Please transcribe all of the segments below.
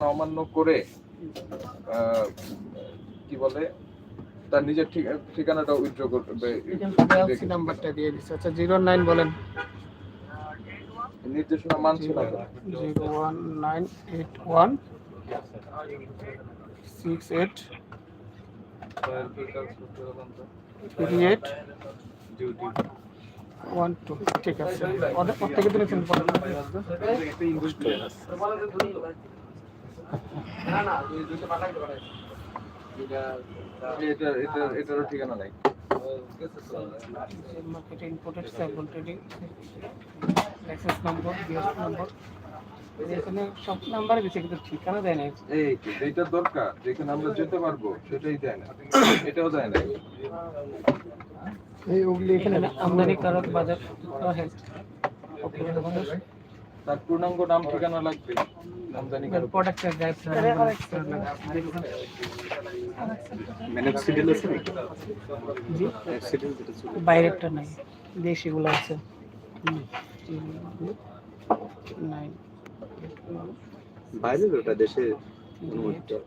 অমান্য করে কি বলে তার নিজের ঠিকানাটা উইথড্র করবে নাম্বারটা দিয়ে দিচ্ছে আচ্ছা জিরো নাইন বলেন। নির্দেশনা মানছে না zero one nine eight one six eight eight one two ঠিক আছে। ওদের ওর থেকে চিনতে পারবেন না না দুইটা পাঠাই দেবেন এটা এটা এটারও ঠিকানা নাই। Marketing imported sample trading license number BS number এখানে সব নাম্বার দিছে কিন্তু ঠিকানা দেয় এই যেটা দরকার যেখানে আমরা যেতে পারব সেটাই দেয় না। এটাও দেয় না এই ওগুলি এখানে আমদানি কারক বাজার তার পূর্ণাঙ্গ নাম ঠিকানা লাগবে। আমদানি কারক প্রোডাক্টের ম্যানেজ আছে জি। বাইরেটা নাই। দেশিগুলো আছে। হুম। 9 বাইরের ওটা দেশের অনুমতিটা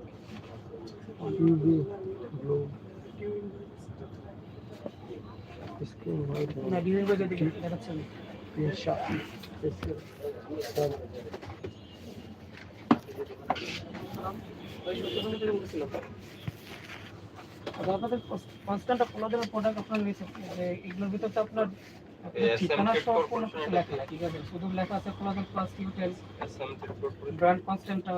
আচ্ছা, আপনাদের পাঁচখানটা পোলা দেওয়ার প্রোডাক্ট আপনার রয়েছে মানে এগুলোর ভিতর তো আপনার ঠিকানা সহ কোনো কিছু লেখা নাই ঠিক আছে? শুধু লেখা আছে কোলাজেন প্লাস কিউটেল ব্র্যান্ড কনস্ট্যান্টটা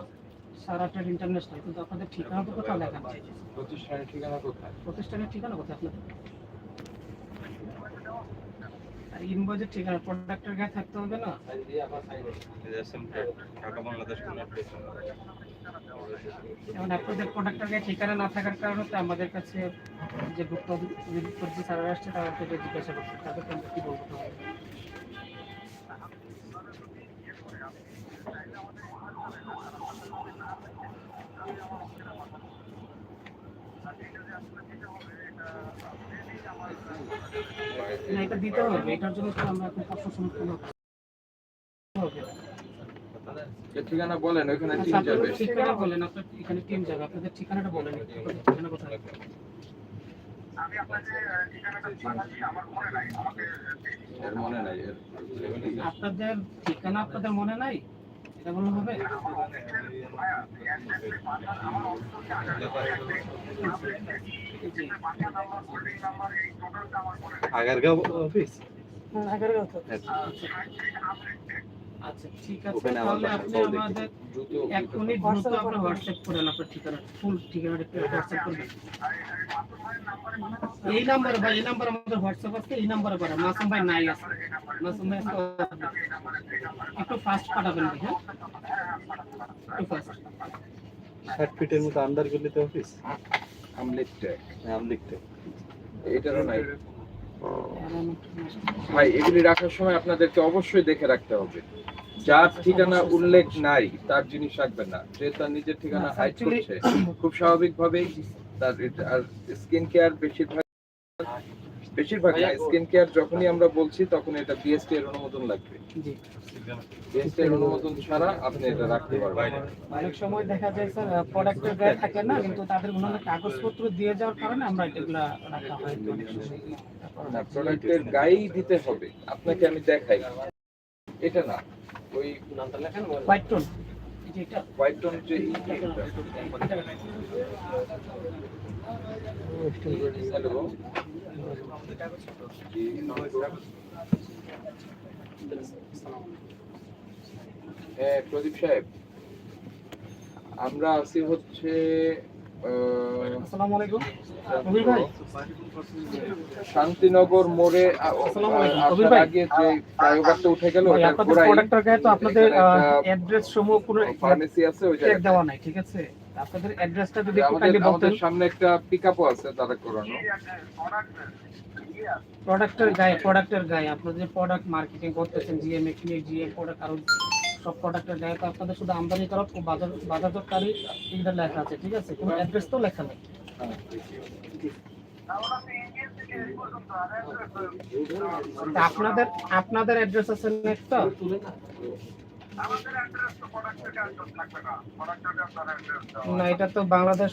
সারা ট্রেড ইন্টারন্যাশনাল কিন্তু আপনাদের ঠিকানা তো কোথাও লেখা নেই। প্রতিষ্ঠানের ঠিকানা কোথায়? প্রতিষ্ঠানের ঠিকানা কোথায় আপনাদের? আর ইনভয়েসের ঠিকানা প্রোডাক্টের গায়ে থাকতে হবে না। ঢাকা বাংলাদেশ যেমন আপনাদের প্রোডাক্টের ঠিকানা না থাকার কারণে তো আমাদের কাছে যে গুপ্ত যে স্যার আসছে তারা থেকে জিজ্ঞাসা করছে তাদেরকে আমরা কি বলব এটা দিতে হবে। এটার জন্য তো আমরা এখন প্রশ্ন সম্মুখীন ঠিকানা বলেন আচ্ছা, টিম যাবে ঠিকানা বলেন আপনার এখানে টিম যাবে আপনাদের ঠিকানাটা বলেন ঠিকানা কোথায় এর মনে নাই এর আপনাদের ঠিকানা আপনাদের মনে নাই? এটা বললে হবে? আগারগাঁও অফিস আগারগাঁও তো। আচ্ছা। ঠিক আছে ওখানে আমার তাহলে আপনি আমাদের দ্রুত এখনই দ্রুত আপনি হোয়াটসঅ্যাপ করেন আপনার ঠিকানা ফুল ঠিকানাটা একটু হোয়াটসঅ্যাপ করবেন এই নাম্বারে ভাই এই নাম্বার আমাদের হোয়াটসঅ্যাপ আছে এই নাম্বারে মাসুম ভাই নাই আছে। মাসুম ভাই একটু ফাস্ট পাঠাবেন ভাই হ্যাঁ? একটু ফাস্ট ষাট ফিটের মতো গলিতে অফিস আমলেট নাম এটারও নাই। ভাই এগুলি রাখার সময় আপনাদেরকে অবশ্যই দেখে রাখতে হবে যার ঠিকানা উল্লেখ নাই তার জিনিস রাখবেন না যে তার নিজের ঠিকানা হাইড করছে খুব স্বাভাবিকভাবেই তার আর স্কিন কেয়ার বেশিরভাগ বেশিরভাগ স্কিন কেয়ার যখনই আমরা বলছি তখন এটা বিএসটি এর অনুমোদন লাগবে বিএসটি এর অনুমোদন ছাড়া আপনি এটা রাখতে পারবেন না। অনেক সময় দেখা যায় স্যার প্রোডাক্টের গায়ে থাকে না কিন্তু তাদের অন্যান্য কাগজপত্র দিয়ে যাওয়ার কারণে আমরা এগুলা রাখা হয়। না প্রোডাক্টের গায়েই দিতে হবে। আপনাকে আমি দেখাই। এটা না ওই নামটা লেখেন হোয়াইট টোন হোয়াইট টোন যে হ্যালো হ্যাঁ প্রদীপ সাহেব। আমরা আছি হচ্ছে আসসালামু আলাইকুম। কবির ভাই। শান্তিনগর মোড়ে আসসালামু আলাইকুম, কবির ভাই। আগে যে ফ্লাইওভারটা উঠে গেল আপনাদের প্রোডাক্টের গায়ে তো আপনাদের অ্যাড্রেস সমূহ কোনো ফার্মেসি আছে ওই চেক জায়গাটা দেওয়া নাই ঠিক আছে? আপনাদের অ্যাড্রেসটা যদি একটু কাইন্ডলি বলতেন। আমাদের সামনে একটা পিকআপও আছে তারা করানো। প্রোডাক্টের গায়ে প্রোডাক্টের গায়ে আপনারা যে প্রোডাক্ট মার্কেটিং করতেছেন জিএমএ কিনে জিএম প্রোডাক্ট আরও সব প্রোডাক্টের গায়ে তো আপনাদের শুধু আমদানি করা ও বাজার বাজারজাতকারী এইটা লেখা আছে ঠিক আছে? কোনো অ্যাড্রেস তো লেখা নেই। আপনাদের আপনাদের অ্যাড্রেস আছে না। একটা না এটা তো বাংলাদেশ